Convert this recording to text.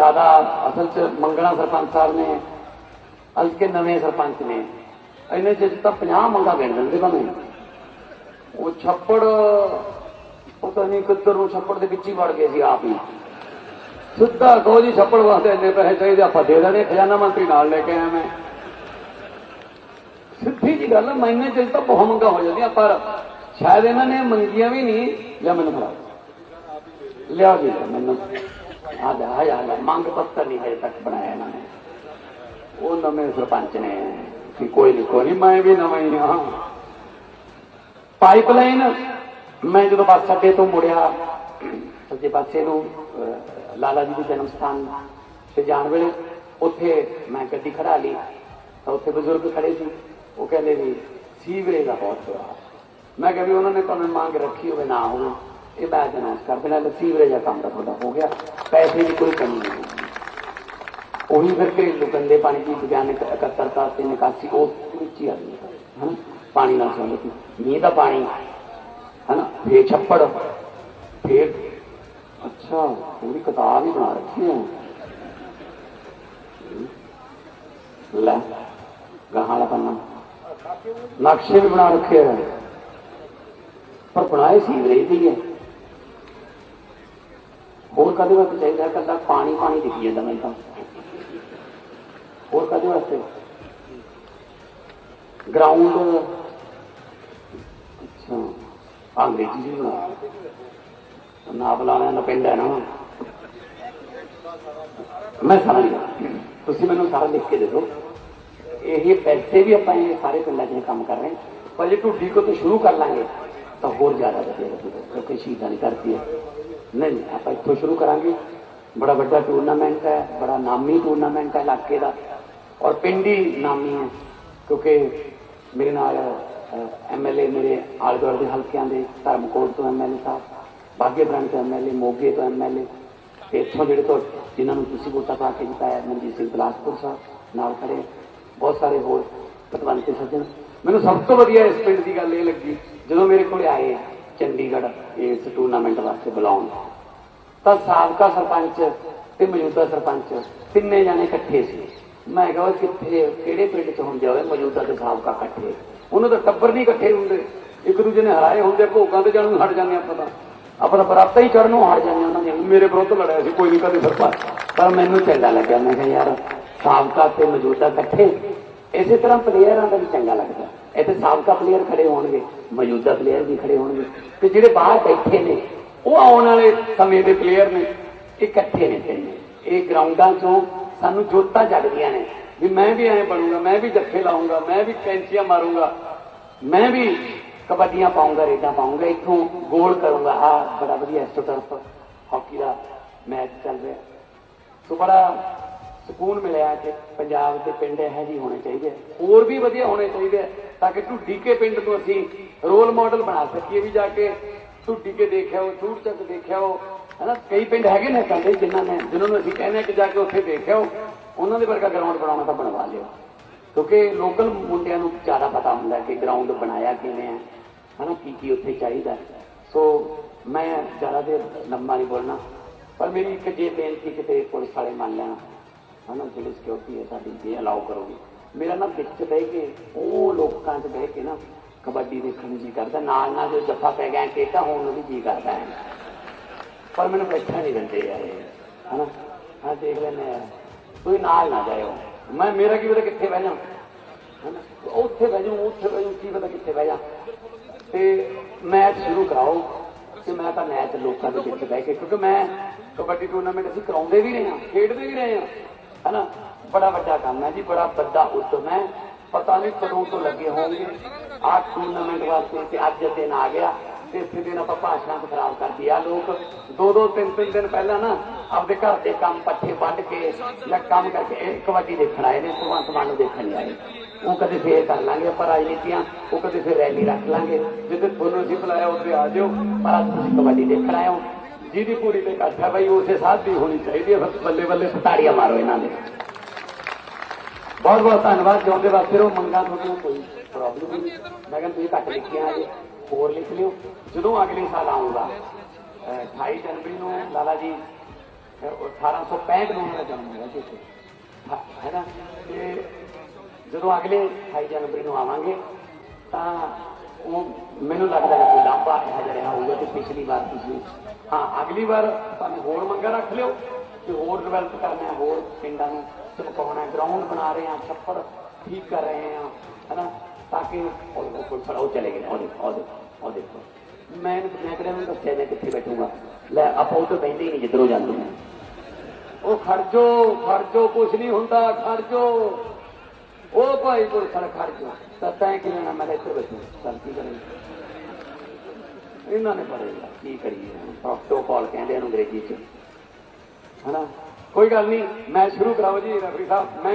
ਜ਼ਿਆਦਾ ਅਸਲ ਚ ਮੰਗਣਾ ਸਰਪੰਚ ਸਾਹਿਬ ਨੇ ਅੱਜ ਕੇ ਨਵੇਂ ਸਰਪੰਚ ਨੇ। ਇਹਨੇ ਚ ਤਾਂ 50 ਮੰਗਾ ਗਿਣ ਦਿੰਦੇ ਭਾਵੇਂ। ਉਹ ਛੱਪੜ ਪਤਾ ਨਹੀਂ ਕਿੱਧਰ ਨੂੰ ਛੱਪੜ ਦੇ ਵਿੱਚ ਹੀ ਵੜ ਗਏ ਸੀ ਆਪ ਹੀ। ਸਿੱਧਾ ਕਹੋ ਜੀ ਛੱਪੜ ਵਾਸਤੇ ਇੰਨੇ ਪੈਸੇ ਚਾਹੀਦੇ ਆਪਾਂ ਦੇ ਦੇਣੇ ਖਜ਼ਾਨਾ ਮੰਤਰੀ ਨਾਲ ਲੈ ਕੇ ਆਇਆ ਮੈਂ। ਸਿੱਧੀ ਜੀ ਗੱਲ ਹੈ, ਮਹੀਨੇ ਚ ਤਾਂ ਬਹੁਤ ਮੰਗਾ ਹੋ ਜਾਂਦੀਆਂ ਪਰ ਸ਼ਾਇਦ ਇਹਨਾਂ ਨੇ ਮੰਗੀਆਂ ਵੀ ਨਹੀਂ ਜਾਂ ਮੈਨੂੰ ਫੜਾ। ਲਿਆ ਜੀ ਮੈਨੂੰ। ਆ ਜਾ ਮੰਗ ਪੱਤਰ ਨਹੀਂ ਹਜੇ ਤੱਕ ਬਣਾਇਆ ਇਹਨਾਂ ਨੇ। ਉਹ ਨਵੇਂ ਸਰਪੰਚ ਨੇ। ਕਿ ਕੋਈ ਨਹੀਂ ਕੋਈ ਨਹੀਂ, ਮੈਂ ਵੀ ਨਵਾਂ ਹੀ ਹਾਂ। ਪਾਈਪਲਾਈਨ, ਮੈਂ ਜਦੋਂ ਬੱਸ ਅੱਡੇ ਤੋਂ ਮੁੜਿਆ ਸੱਜੇ ਪਾਸੇ ਨੂੰ ਲਾਲਾ ਜੀ ਦੇ ਜਨਮ ਸਥਾਨ ਤੇ ਜਾਣ ਵੇਲੇ ਉੱਥੇ ਮੈਂ ਗੱਡੀ ਖੜਾ ਲਈ। ਤਾਂ ਉੱਥੇ ਬਜ਼ੁਰਗ ਖੜੇ ਸੀ। ਉਹ ਕਹਿੰਦੇ ਵੀ, ਸੀਵਰੇਜ ਦਾ ਬਹੁਤ ਬੁਰਾ ਮੈਂ ਕਿਹਾ ਵੀ ਉਹਨਾਂ ਨੇ ਤੁਹਾਨੂੰ ਮੰਗ ਰੱਖੀ ਹੋਵੇ ਨਾ ਹੋਵੇ, ਇਹ ਮੈਂ ਅਨਾਉਂਸ ਕਰ ਦੇਣਾ, ਸੀਵਰੇਜ ਦਾ ਕੰਮ ਤਾਂ ਤੁਹਾਡਾ ਹੋ ਗਿਆ। ਪੈਸੇ ਦੀ ਕੋਈ ਕਮੀ ਨਹੀਂ ਹੋਊਗੀ ਉਹੀ ਫਿਰ ਘਰੇਲੂ ਗੰਦੇ ਪਾਣੀ ਦੀ ਵਿਗਿਆਨਕ ਇਕੱਤਰਤਾ ਤੇ ਨਿਕਾਸੀ, ਉਹ ਵਿੱਚ ਹੀ ਆ ਗਈ। ਹੈ ਪਾਣੀ ਨਾਲ ਸੰਬੰਧਿਤ। ਮੀਂਹ ਦਾ ਪਾਣੀ। ਹੈ ਨਾ ਫੇਰ ਛੱਪੜ। ਫੇਰ ਅੱਛਾ ਪੂਰੀ ਕਿਤਾਬ ਹੀ ਬਣਾ ਰੱਖੀ ਹੈ ਲੈ, ਗਾਹਾਂ ਵਾਲਾ ਪੰਨਾ। ਨਕਸ਼ੇ ਵੀ ਬਣਾ ਰੱਖੇ ਹੈ ਪਰ ਬਣਾਏ ਸੀ ਅੰਗਰੇਜ਼ੀ ਹੈ ਹੋਰ ਕਦੇ ਵਾਸਤੇ ਚਾਹੀਦਾ? ਕੱਲਾ ਪਾਣੀ ਪਾਣੀ ਦਿਖੀ ਜਾਂਦਾ ਮੈਨੂੰ ਤਾਂ। ਹੋਰ ਕਦੇ ਵਾਸਤੇ? ਗਰਾਊਂਡ ਅੱਛਾ। ਅੰਗਰੇਜ਼ੀ ਜੀ ਨਾ ਬੁਲਾਣਾ ਨਾ ਪਿੰਡ ਹੈ ਨਾ ਮੈਂ ਸਾਰਾ ਤੁਸੀਂ ਮੈਨੂੰ ਸਾਰਾ ਲਿਖ ਕੇ ਦੇ ਦਿਓ। ਇਹ ਪੈਸੇ ਵੀ ਆਪਾਂ ਇਹ ਸਾਰੇ ਪਿੰਡਾਂ 'ਚ ਕੰਮ ਕਰ ਰਹੇ ਹਾਂ। ਪਰ ਜੇ ਢੁੱਡੀ ਕੋ ਤੋਂ ਸ਼ੁਰੂ ਕਰ ਲਾਂਗੇ। ਤਾਂ ਹੋਰ ਜ਼ਿਆਦਾ ਵਧੀਆ ਲੱਗੇਗਾ, ਕਿਉਂਕਿ ਸ਼ਹੀਦਾਂ ਦੀ ਧਰਤੀ ਹੈ। ਨਹੀਂ ਨਹੀਂ, ਆਪਾਂ ਇੱਥੋਂ ਸ਼ੁਰੂ ਕਰਾਂਗੇ। ਬੜਾ ਵੱਡਾ ਟੂਰਨਾਮੈਂਟ ਹੈ ਬੜਾ ਨਾਮੀ ਟੂਰਨਾਮੈਂਟ ਹੈ ਇਲਾਕੇ ਦਾ। ਔਰ ਪਿੰਡ ਹੀ ਨਾਮੀ ਹੈ ਕਿਉਂਕਿ ਮੇਰੇ ਨਾਲ ਐਮਐਲਏ ਮੇਰੇ ਆਲੇ ਦੁਆਲੇ ਦੇ ਹਲਕਿਆਂ ਦੇ ਧਰਮਕੋਟ ਤੋਂ ਐਮਐਲਏ ਸਾਹਿਬ ਬਾਗੇ ਬ੍ਰਾਂਡ ਤੋਂ ਐਮਐਲਏ ਮੋਗੇ ਤੋਂ ਐਮਐਲਏ ਤੇ ਇੱਥੋਂ ਜਿਹੜੇ ਤੋਂ ਜਿਨ੍ਹਾਂ ਨੂੰ ਤੁਸੀਂ ਵੋਟਾਂ ਪਾ ਕੇ ਜਿਤਾਇਆ ਮਨਜੀਤ ਸਿੰਘ ਬਲਾਸਪੁਰ ਸਾਹਿਬ ਨਾਲ ਖੜੇ। ਬਹੁਤ ਸਾਰੇ ਹੋਰ ਪਤਵੰਤ ਸੱਜਣ। ਮੈਨੂੰ ਸਭ ਤੋਂ ਵਧੀਆ ਇਸ ਪਿੰਡ ਦੀ ਗੱਲ ਇਹ ਲੱਗੀ ਜਦੋਂ ਮੇਰੇ ਕੋਲ ਆਏ ਚੰਡੀਗੜ੍ਹ ਇਸ ਟੂਰਨਾਮੈਂਟ ਵਾਸਤੇ ਬੁਲਾਉਣ। ਤਾਂ ਸਾਬਕਾ ਸਰਪੰਚ ਤੇ ਮੌਜੂਦਾ ਸਰਪੰਚ ਤਿੰਨੇ ਜਾਣੇ ਇਕੱਠੇ ਸੀ। ਮੈਂ ਕਿਹਾ ਕਿੱਥੇ, ਕਿਹੜੇ ਪਿੰਡ 'ਚ ਹੁੰਦੇ ਹੋਵੇ ਮੌਜੂਦਾ ਤੇ ਸਾਬਕਾ ਇਕੱਠੇ। ਉਹਨਾਂ ਦਾ ਟੱਬਰ ਨਹੀਂ ਇਕੱਠੇ ਹੁੰਦੇ। ਇੱਕ ਦੂਜੇ ਨੇ ਹਰਾਏ ਹੁੰਦੇ, ਭੋਗਾਂ ਤੇ ਜਾਣ ਨੂੰ ਹਟ ਜਾਂਦੇ ਆਪਾਂ ਤਾਂ। ਆਪਾਂ ਤਾਂ ਬਰਾਤਾਂ ਹੀ ਚੜਨੋਂ ਹਟ ਜਾਂਦੇ ਉਹਨਾਂ ਦੇ ਮੇਰੇ ਵਿਰੁੱਧ ਲੜਿਆ ਸੀ, ਕੋਈ ਨਹੀਂ ਕਦੇ ਸਰਪੰਚ। ਪਰ ਮੈਨੂੰ ਚੰਗਾ ਲੱਗਿਆ। ਮੈਂ ਕਿਹਾ ਯਾਰ, ਸਾਬਕਾ ਤੇ ਮੌਜੂਦਾ ਇਕੱਠੇ, ਇਸੇ ਤਰ੍ਹਾਂ ਪਲੇਅਰਾਂ ਦਾ ਵੀ ਚੰਗਾ ਲੱਗਦਾ। ਇੱਥੇ ਸਾਬਕਾ ਪਲੇਅਰ ਖੜੇ ਹੋਣਗੇ, ਮੌਜੂਦਾ ਪਲੇਅਰ ਵੀ ਖੜੇ ਹੋਣਗੇ। ਤੇ ਜਿਹੜੇ ਬਾਹਰ ਬੈਠੇ ਨੇ, ਉਹ ਆਉਣ ਵਾਲੇ ਸਮੇਂ ਦੇ ਪਲੇਅਰ ਨੇ ਇਕੱਠੇ ਨੇ ਤਿੰਨੇ ਇਹ ਗਰਾਊਂਡਾਂ 'ਚੋਂ ਸਾਨੂੰ ਜੋਤਾਂ ਜਗਦੀਆਂ ਨੇ ਵੀ ਮੈਂ ਵੀ ਐਂ ਬਣੂੰਗਾ, ਮੈਂ ਵੀ ਜੱਫੇ ਲਾਉਂਗਾ, ਮੈਂ ਵੀ ਕੈਂਚੀਆਂ ਮਾਰੂੰਗਾ, ਮੈਂ ਵੀ ਕਬੱਡੀਆਂ ਪਾਉਂਗਾ, ਰੇਡਾਂ ਪਾਉਂਗਾ, ਇੱਥੋਂ ਗੋਲ ਕਰੂੰਗਾ। ਆ ਬੜਾ ਵਧੀਆ ਇਸ ਤਰਫ ਹਾਕੀ ਦਾ ਮੈਚ ਚੱਲ ਰਿਹਾ। ਸੋ ਬੜਾ ਸਕੂਨ ਮਿਲਿਆ ਕਿ ਪੰਜਾਬ ਦੇ ਪਿੰਡ ਇਹੋ ਜਿਹੇ ਹੋਣੇ ਚਾਹੀਦੇ ਹੋਰ ਵੀ ਵਧੀਆ ਹੋਣੇ ਚਾਹੀਦੇ ਆ, ਤਾਂ ਕਿ ਢੁੱਡੀ ਕੇ ਪਿੰਡ ਨੂੰ ਅਸੀਂ ਰੋਲ ਮਾਡਲ ਬਣਾ ਸਕੀਏ ਵੀ ਜਾ ਕੇ ਢੁੱਡੀ ਕੇ ਦੇਖਿਆ ਉਹ ਚੂੜ ਚੱਕ ਦੇਖਿਆ ਉਹ ਹਨਾ ਕਈ ਪਿੰਡ ਹੈਗੇ ਨੇ ਸਾਡੇ ਜਿਨ੍ਹਾਂ ਨੇ ਜਿਨ੍ਹਾਂ ਨੂੰ ਅਸੀਂ ਕਹਿੰਦੇ ਆ ਕਿ ਜਾ ਕੇ ਉੱਥੇ ਦੇਖਿਆ ਉਹ ਉਹਨਾਂ ਦੇ ਵਰਗਾ ਗਰਾਊਂਡ ਬਣਾਉਣਾ ਤਾਂ ਬਣਵਾ ਲਿਓ। ਕਿਉਂਕਿ ਲੋਕਲ ਮੁੰਡਿਆਂ ਨੂੰ ਜ਼ਿਆਦਾ ਪਤਾ ਹੁੰਦਾ ਕਿ ਗਰਾਊਂਡ ਬਣਾਇਆ ਕਿਵੇਂ ਹੈ ਹਨਾ ਕੀ ਕੀ ਉੱਥੇ ਚਾਹੀਦਾ। ਸੋ ਮੈਂ ਜ਼ਿਆਦਾ ਦੇਰ ਲੰਮਾ ਨਹੀਂ ਬੋਲਣਾ। ਪਰ ਮੇਰੀ ਇੱਕ ਜੇ ਬੇਨਤੀ ਕਿਤੇ ਪੁਲਿਸ ਵਾਲੇ ਮੰਨ ਲੈਣਾ। ਹਨਾ ਜਿਹੜੀ ਸਿਕਿਉਰਿਟੀ ਹੈ ਸਾਡੀ ਜੇ ਅਲਾਉ ਕਰੋਗੇ। ਮੇਰਾ ਨਾ ਵਿੱਚ ਬਹਿ ਕੇ, ਉਹ ਲੋਕਾਂ 'ਚ ਬਹਿ ਕੇ ਨਾ ਕਬੱਡੀ ਦੇਖਣ ਨੂੰ ਜੀ ਕਰਦਾ। ਨਾਲ ਨਾਲ ਜੋ ਜੱਫਾ ਪੈ ਗਿਆ ਕੇਟਾ ਹੋਣ ਨੂੰ ਵੀ ਜੀ ਕਰਦਾ ਹੈ। ਪਰ ਮੈਨੂੰ ਬੈਠਾ ਨਹੀਂ ਦਿੰਦੇ ਯਾਰ ਹਨਾ? ਹਾਂ ਦੇਖ ਲੈਨੇ ਆ। ਕੋਈ ਨਾਲ ਨਾ ਜਾਇਓ। ਮੈਂ, ਮੇਰਾ ਕੀ ਪਤਾ ਕਿੱਥੇ ਬਹਿ ਜਾ। ਉੱਥੇ ਬਹਿ ਜਾਊਂ ਉੱਥੇ ਬਹਿ ਜਾਊਂ ਕੀ ਪਤਾ ਕਿੱਥੇ ਬਹਿ ਜਾ। ਤੇ ਮੈਚ ਸ਼ੁਰੂ ਕਰਾਓ। ਤੇ ਮੈਂ ਤਾਂ ਮੈਚ ਲੋਕਾਂ ਦੇ ਵਿੱਚ ਬਹਿ ਕੇ, ਕਿਉਂਕਿ ਮੈਂ ਕਬੱਡੀ ਟੂਰਨਾਮੈਂਟ ਅਸੀਂ ਕਰਾਉਂਦੇ ਵੀ ਰਹੇ ਹਾਂ, ਖੇਡਦੇ ਵੀ ਰਹੇ ਹਾਂ। ਹਨਾ? ਬੜਾ ਵੱਡਾ ਕੰਮ ਹੈ ਜੀ, ਬੜਾ ਵੱਡਾ ਉਦਮ ਹੈ। ਪਤਾ ਨਹੀਂ ਕਦੋਂ ਤੋਂ ਲੱਗੇ ਹੋਣਗੇ। ਆਹ ਟੂਰਨਾਮੈਂਟ ਵਾਸਤੇ ਤੇ ਅੱਜ ਦਿਨ ਆ ਗਿਆ ਤੇ ਇੱਥੇ ਦਿਨ ਆਪਾਂ ਭਾਸ਼ਣਾਂ ਖਰਾਬ ਕਰਦੀ ਆ ਲੋਕ ਦੋ ਦੋ, ਤਿੰਨ ਤਿੰਨ ਦਿਨ ਪਹਿਲਾਂ ਨਾ ਆਪਦੇ ਘਰ ਦੇ ਕੰਮ ਪੱਠੇ ਵੱਢ ਕੇ ਜਾਂ ਕੰਮ ਕਰਕੇ ਕਬੱਡੀ ਦੇਖਣ ਆਏ ਨੇ ਭਗਵੰਤ ਮਾਨ ਨੂੰ ਦੇਖਣ ਆਏ। ਉਹ ਕਦੇ ਫੇਰ ਕਰ ਲਾਂਗੇ ਆਪਾਂ ਰਾਜਨੀਤੀਆਂ, ਉਹ ਕਦੇ ਫੇਰ ਰੈਲੀ ਰੱਖ ਲਾਂਗੇ। ਜਿੱਦੇ ਤੁਹਾਨੂੰ ਅਸੀਂ ਬੁਲਾਇਆ, ਉੱਥੇ ਆ ਜਾਓ। ਪਰ ਅੱਜ ਤੁਸੀਂ ਕਬੱਡੀ ਦੇਖਣ ਆਏ ਹੋ। ਜਿਹਦੀ ਪੂਰੀ ਤੇ ਇਕੱਠ ਹੈ ਬਈ ਉਸੇ ਸਾਥ ਦੀ ਹੋਣੀ ਚਾਹੀਦੀ ਹੈ ਬਸ ਬੱਲੇ ਬੱਲੇ ਤਾੜੀਆਂ ਮਾਰੋ ਇਹਨਾਂ ਦੇ। ਬਹੁਤ ਬਹੁਤ ਧੰਨਵਾਦ, ਜਿਉਂਦੇ ਵਾਸਤੇ ਉਹ ਮੰਗਾ ਤੁਹਾਨੂੰ ਕੋਈ ਪ੍ਰੋਬਲਮ ਨਹੀਂ। ਮੈਂ ਕਹਿੰਦਾ ਤੁਸੀਂ ਘੱਟ ਲਿਖਿਆ ਜੇ ਹੋਰ ਲਿਖ ਲਿਓ। ਜਦੋਂ ਅਗਲੇ ਸਾਲ ਆਉਂਗਾ 28 ਜਨਵਰੀ ਨੂੰ ਲਾਲਾ ਜੀ ਉਹ 1865 ਨੂੰ ਉਹਨਾਂ ਦਾ ਜਨਮ ਹੋਇਆ ਸੀ ਹੈ ਨਾ? ਤੇ ਜਦੋਂ ਅਗਲੇ 28 ਜਨਵਰੀ ਨੂੰ ਆਵਾਂਗੇ, ਤਾਂ ਉਹ ਮੈਨੂੰ ਲੱਗਦਾ ਕਿ ਕੋਈ ਲਾਂਭਾ ਇਹੋ ਜਿਹਾ ਰਿਹਾ ਹੋਊਗਾ ਤੇ ਪਿਛਲੀ ਵਾਰ ਤੁਸੀਂ ਹਾਂ, ਅਗਲੀ ਵਾਰ ਤੁਹਾਨੂੰ ਹੋਰ ਮੰਗਾ ਰੱਖ ਲਿਓ ਕਿ ਹੋਰ ਡਿਵੈਲਪ ਕਰਨਾ ਹੋਰ ਪਿੰਡਾਂ ਨੂੰ ਚਮਕਾਉਣਾ ਗਰਾਊਂਡ ਬਣਾ ਰਹੇ ਹਾਂ, ਛੱਪੜ ਠੀਕ ਕਰ ਰਹੇ ਹਾਂ, ਹਨਾ? ਤਾਂ ਕਿ ਉਹ ਉਹ ਕੋਈ ਫੜਾ ਉਹ ਚਲੇ ਗਏ ਉਹ ਦੇਖੋ ਉਹ ਦੇਖੋ ਮੈਂ ਮੈਂ ਕਿਹੜਾ ਨੂੰ ਦੱਸਿਆ ਮੈਂ ਕਿੱਥੇ ਬੈਠੂਗਾ। ਲੈ, ਆਪਾਂ ਉਹ ਤੋਂ ਬੈਠੇ ਹੀ ਨਹੀਂ, ਜਿੱਧਰੋਂ ਜਾਂਦੇ ਨੇ। ਉਹ ਖਰਜੋ ਖਰਜੋ ਕੁਛ ਨਹੀਂ ਹੁੰਦਾ ਖਰਜੋ ਉਹ ਭਾਈ ਕੋਲ ਖੜ ਖਰਜੋ ਤਾਂ ਕਿ ਲੈਣਾ ਮੈਂ ਇੱਥੇ ਬੈਠੂ ਚੱਲ ਕੀ ਇਹਨਾਂ ਨੇ ਪੜੇਗਾ ਕੀ ਕਰੀਏ ਪ੍ਰੋਟੋਕਾਲ ਕਹਿੰਦੇ ਆ ਅੰਗਰੇਜ਼ੀ ਚ ਹਨਾ ਕੋਈ ਗੱਲ ਨਹੀਂ ਮੈਂ ਸ਼ੁਰੂ ਕਰਾਓ ਜੀ ਰਫੀ ਸਾਹਿਬ ਮੈਂ